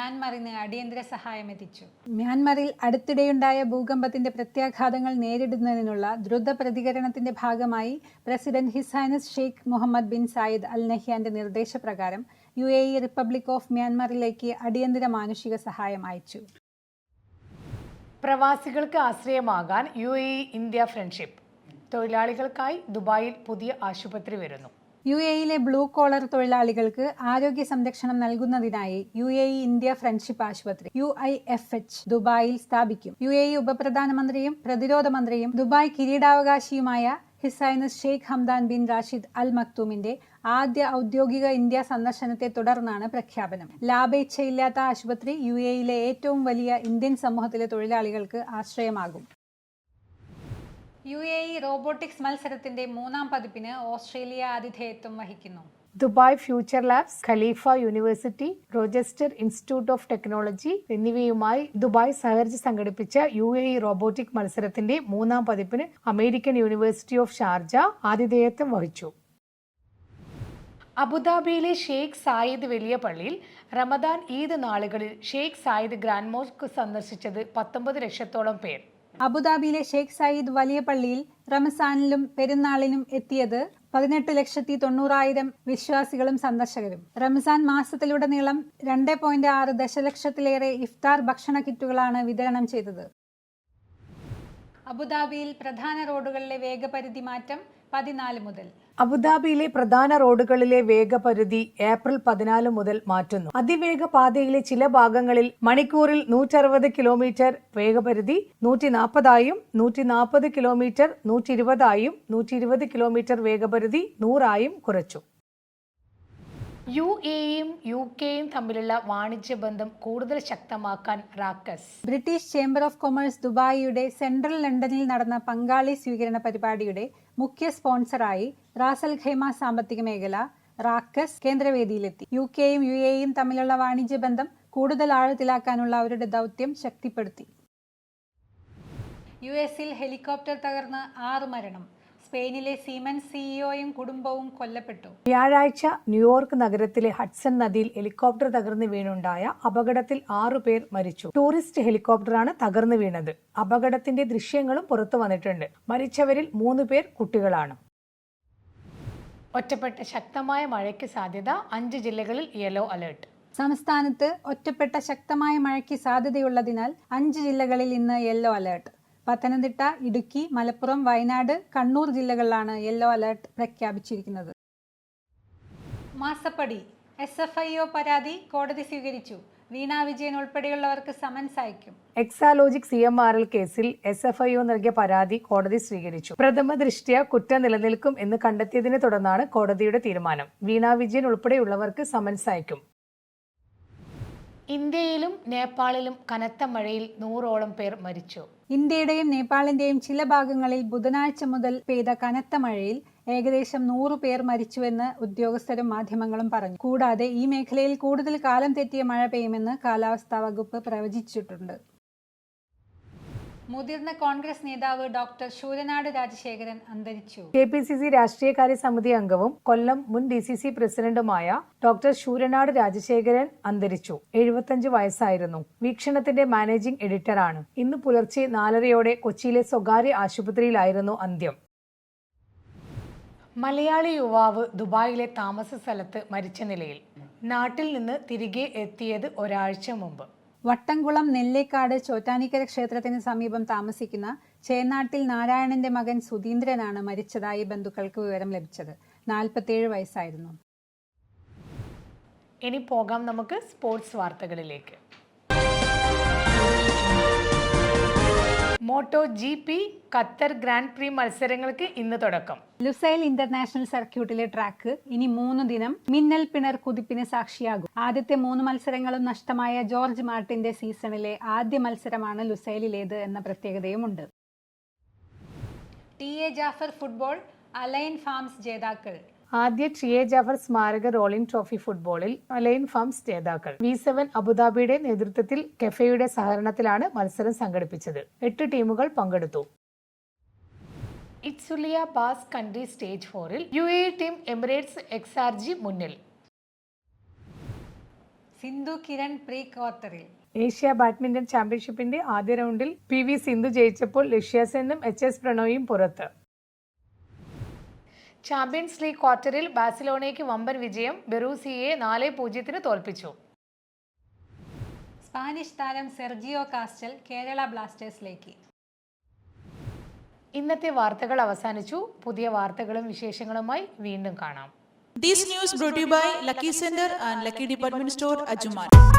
മ്യാൻമറിന് അടിയന്തര സഹായം എത്തിച്ചു. മ്യാൻമറിൽ അടുത്തിടെയുണ്ടായ ഭൂകമ്പത്തിന്റെ പ്രത്യാഘാതങ്ങൾ നേരിടുന്നതിനുള്ള ദ്രുത പ്രതികരണത്തിന്റെ ഭാഗമായി president his highness Sheikh Mohammed bin Zayed Al നഹ്യാന്റെ നിർദ്ദേശപ്രകാരം U A E Republic of മ്യാൻമറിലേക്ക് അടിയന്തര മാനുഷിക സഹായം അയച്ചു. പ്രവാസികൾക്ക് ആശ്രയമാകാൻ U A E India friendship. തൊഴിലാളികൾക്കായി ദുബായിൽ പുതിയ ആശുപത്രി വരുന്നു. യു എയിലെ ബ്ലൂ കോളർ തൊഴിലാളികൾക്ക് ആരോഗ്യ സംരക്ഷണം നൽകുന്നതിനായി യു എ ഇന്ത്യ ഫ്രണ്ട്ഷിപ്പ് ആശുപത്രി യു ഐ എഫ് എച്ച് ദുബായിൽ സ്ഥാപിക്കും. യു എ ഉപപ്രധാനമന്ത്രിയും പ്രതിരോധ മന്ത്രിയും Dubai കിരീടാവകാശിയുമായ his highness Sheikh Hamdan bin Rashid Al മക്തൂമിന്റെ ആദ്യ ഔദ്യോഗിക ഇന്ത്യ സന്ദർശനത്തെ തുടർന്നാണ് പ്രഖ്യാപനം. ലാഭേച്ഛയില്ലാത്ത ആശുപത്രി യു എയിലെ ഏറ്റവും വലിയ ഇന്ത്യൻ സമൂഹത്തിലെ തൊഴിലാളികൾക്ക് ആശ്രയമാകും. യു എ ഇ റോബോട്ടിക്സ് മത്സരത്തിന്റെ മൂന്നാം പതിപ്പിന് ഓസ്ട്രേലിയ ആതിഥേയത്വം വഹിക്കുന്നു. Dubai future labs Khalifa university Rochester institute of technology എന്നിവയുമായി ദുബായ് സഹകരിച്ച് സംഘടിപ്പിച്ച യു എ ഇ റോബോട്ടിക് മത്സരത്തിന്റെ മൂന്നാം പതിപ്പിന് അമേരിക്കൻ യൂണിവേഴ്സിറ്റി ഓഫ് ഷാർജ ആതിഥേയത്വം വഹിച്ചു. അബുദാബിയിലെ ഷെയ്ഖ് സായിദ് വലിയ പള്ളിയിൽ റമദാൻ ഈദ് നാളുകളിൽ ഷെയ്ഖ് സായിദ് ഗ്രാൻഡ് മോസ്ക് സന്ദർശിച്ചത് പത്തൊമ്പത് ലക്ഷത്തോളം പേർ. അബുദാബിയിലെ ഷെയ്ഖ് സയ്യിദ് വലിയ പള്ളിയിൽ റമസാനിലും പെരുന്നാളിലും എത്തിയത് പതിനെട്ട് ലക്ഷത്തി തൊണ്ണൂറായിരം വിശ്വാസികളും സന്ദർശകരും. റംസാൻ മാസത്തിലുടനീളം രണ്ട് പോയിന്റ് ആറ് ദശലക്ഷത്തിലേറെ ഇഫ്താർ ഭക്ഷണ കിറ്റുകളാണ് വിതരണം ചെയ്തത്. അബുദാബിയിൽ പ്രധാന റോഡുകളിലെ വേഗപരിധി മാറ്റം പതിനാല് മുതൽ അബുദാബിയിലെ പ്രധാന റോഡുകളിലെ വേഗപരിധി ഏപ്രിൽ പതിനാല് മുതൽ മാറ്റുന്നു. അതിവേഗ പാതയിലെ ചില ഭാഗങ്ങളിൽ മണിക്കൂറിൽ നൂറ്ററുപത് കിലോമീറ്റർ വേഗപരിധി നൂറ്റി നാൽപ്പതായും നൂറ്റി നാൽപ്പത് കിലോമീറ്റർ നൂറ്റി ഇരുപതായും നൂറ്റി ഇരുപത് കിലോമീറ്റർ വേഗപരിധി നൂറായും കുറച്ചു. യു എയും യു കെയും തമ്മിലുള്ള വാണിജ്യ ബന്ധം കൂടുതൽ ശക്തമാക്കാൻ റാക്കസ്. ബ്രിട്ടീഷ് ചേംബർ ഓഫ് കൊമേഴ്സ് ദുബായിയുടെ സെൻട്രൽ ലണ്ടനിൽ നടന്ന പങ്കാളി സ്വീകരണ പരിപാടിയുടെ മുഖ്യ സ്പോൺസറായി റാസൽ ഖൈമ സാമ്പത്തിക മേഖല റാക്കസ് കേന്ദ്രവേദിയിലെത്തി. യു കെയും യു എയും തമ്മിലുള്ള വാണിജ്യ ബന്ധം കൂടുതൽ ആഴത്തിലാക്കാനുള്ള അവരുടെ ദൗത്യം ശക്തിപ്പെടുത്തി. യു എസിൽ ഹെലികോപ്റ്റർ തകർന്ന് ആറ് മരണം. സ്പെയിനിലെ സീമൻ സിഇഒയും കുടുംബവും കൊല്ലപ്പെട്ടു. വ്യാഴാഴ്ച ന്യൂയോർക്ക് നഗരത്തിലെ ഹഡ്സൺ നദിയിൽ ഹെലികോപ്റ്റർ തകർന്നു വീണുണ്ടായ അപകടത്തിൽ ആറുപേർ മരിച്ചു. ടൂറിസ്റ്റ് ഹെലികോപ്റ്ററാണ് തകർന്നു വീണത്. അപകടത്തിന്റെ ദൃശ്യങ്ങളും പുറത്തു വന്നിട്ടുണ്ട്. മരിച്ചവരിൽ മൂന്ന് പേർ കുട്ടികളാണ്. ഒറ്റപ്പെട്ട ശക്തമായ മഴയ്ക്ക് സാധ്യത അഞ്ച് ജില്ലകളിൽ യെല്ലോ അലേർട്ട് സംസ്ഥാനത്ത് ഒറ്റപ്പെട്ട ശക്തമായ മഴയ്ക്ക് സാധ്യതയുള്ളതിനാൽ അഞ്ച് ജില്ലകളിൽ ഇന്ന് യെല്ലോ അലേർട്ട് പത്തനംതിട്ട ഇടുക്കി മലപ്പുറം വയനാട് കണ്ണൂർ ജില്ലകളിലാണ് യെല്ലോ അലേർട്ട് പ്രഖ്യാപിച്ചിരിക്കുന്നത്. മാസപ്പടി എസ് എഫ് ഐ ഒ പരാതി കോടതി സ്വീകരിച്ചു. വീണ വിജയൻ ഉൾപ്പെടെയുള്ളവർക്ക് സമൻസ് അയക്കും. Exalogic C M R L കേസിൽ എസ് എഫ് ഐ ഒ നൽകിയ പരാതി കോടതി സ്വീകരിച്ചു. പ്രഥമ ദൃഷ്ട്യ കുറ്റം നിലനിൽക്കും എന്ന് കണ്ടെത്തിയതിനെ തുടർന്നാണ് കോടതിയുടെ തീരുമാനം. വീണ വിജയൻ ഉൾപ്പെടെയുള്ളവർക്ക് സമൻസ് അയക്കും. ഇന്ത്യയിലും നേപ്പാളിലും കനത്ത മഴയിൽ നൂറോളം പേർ മരിച്ചു. ഇന്ത്യയുടെയും നേപ്പാളിന്റെയും ചില ഭാഗങ്ങളിൽ ബുധനാഴ്ച മുതൽ പെയ്ത കനത്ത മഴയിൽ ഏകദേശം നൂറു പേർ മരിച്ചുവെന്ന് ഉദ്യോഗസ്ഥരും മാധ്യമങ്ങളും പറഞ്ഞു. കൂടാതെ ഈ മേഖലയിൽ കൂടുതൽ കാലം തെറ്റിയ മഴ പെയ്യുമെന്ന് കാലാവസ്ഥാ വകുപ്പ് പ്രവചിച്ചിട്ടുണ്ട്. മുതിർന്ന കോൺഗ്രസ് നേതാവ് ഡോക്ടർ ശൂരനാട് രാജശേഖരൻ അന്തരിച്ചു. കെ പി സി സി രാഷ്ട്രീയകാര്യ സമിതി അംഗവും കൊല്ലം മുൻ ഡി സി സി പ്രസിഡന്റുമായ ഡോക്ടർ ശൂരനാട് രാജശേഖരൻ അന്തരിച്ചു. എഴുപത്തഞ്ച് വയസ്സായിരുന്നു. വീക്ഷണത്തിന്റെ മാനേജിംഗ് എഡിറ്ററാണ്. ഇന്ന് പുലർച്ചെ നാലരയോടെ കൊച്ചിയിലെ സ്വകാര്യ ആശുപത്രിയിലായിരുന്നു അന്ത്യം. മലയാളി യുവാവ് ദുബായിലെ താമസ സ്ഥലത്ത് മരിച്ച നിലയിൽ നാട്ടിൽ നിന്ന് തിരികെ എത്തിയത് ഒരാഴ്ച മുമ്പ്. വട്ടംകുളം നെല്ലേക്കാട് ചോറ്റാനിക്കര ക്ഷേത്രത്തിന് സമീപം താമസിക്കുന്ന ചേനാട്ടിൽ നാരായണന്റെ മകൻ സുധീന്ദ്രനാണ് മരിച്ചതായി ബന്ധുക്കൾക്ക് വിവരം ലഭിച്ചത്. നാൽപ്പത്തിയേഴ് വയസ്സായിരുന്നു. ഇനി പോകാം നമുക്ക് സ്പോർട്സ് വാർത്തകളിലേക്ക്. Moto G P Qatar grand pre മത്സരങ്ങൾക്ക് ഇന്ന് തുടക്കം. ലുസൈൽ ഇന്റർനാഷണൽ സർക്യൂട്ടിലെ ട്രാക്ക് ഇനി മൂന്ന് ദിനം മിന്നൽ പിണർ കുതിപ്പിന് സാക്ഷിയാകും. ആദ്യത്തെ മൂന്ന് മത്സരങ്ങളും നഷ്ടമായ ജോർജ് മാർട്ടിന്റെ സീസണിലെ ആദ്യ മത്സരമാണ് ലുസൈലിലേത് എന്ന പ്രത്യേകതയുമുണ്ട്. T A Jafar football al ain farms ജേതാക്കൾ ആദ്യ ടിയെ ജാഫർ സ്മാരക റോളിംഗ് ട്രോഫി ഫുട്ബോളിൽ അലൈൻ ഫാംസ് ജേതാക്കൾ. വി സെവൻ അബുദാബിയുടെ നേതൃത്വത്തിൽ കെഫയുടെ സഹകരണത്തിലാണ് മത്സരം സംഘടിപ്പിച്ചത്. എട്ട് ടീമുകൾ പങ്കെടുത്തു. ഇറ്റ്സുലിയ ബാസ് കൺട്രി സ്റ്റേജ് ഫോറിൽ യു എ ടീം എമിറേറ്റ്സ് എക്സാർജി മുന്നിൽ. സിന്ധു കിരൺ പ്രീ ക്വാർട്ടറിൽ. ഏഷ്യ ബാഡ്മിന്റൺ ചാമ്പ്യൻഷിപ്പിന്റെ ആദ്യ റൗണ്ടിൽ പി വി സിന്ധു ജയിച്ചപ്പോൾ ലക്ഷ്യ സെന്നും എച്ച് എസ് പ്രണോയും പുറത്ത്. ചാമ്പ്യൻസ് ലീഗ് ക്വാർട്ടറിൽ ബാഴ്സലോണയ്ക്ക് വമ്പൻ വിജയം ബെറൂസിയെ നാല് പൂജ്യത്തിന് തോൽപ്പിച്ചു. സ്പാനിഷ് താരം സെർജിയോ കാസ്റ്റൽ കേരള ബ്ലാസ്റ്റേഴ്സിലേക്ക്. ഇന്നത്തെ വാർത്തകൾ അവസാനിച്ചു. പുതിയ വാർത്തകളും വിശേഷങ്ങളുമായി വീണ്ടും കാണാം. This news brought to you by Lucky Sender and Lucky Department Store, Ajuman.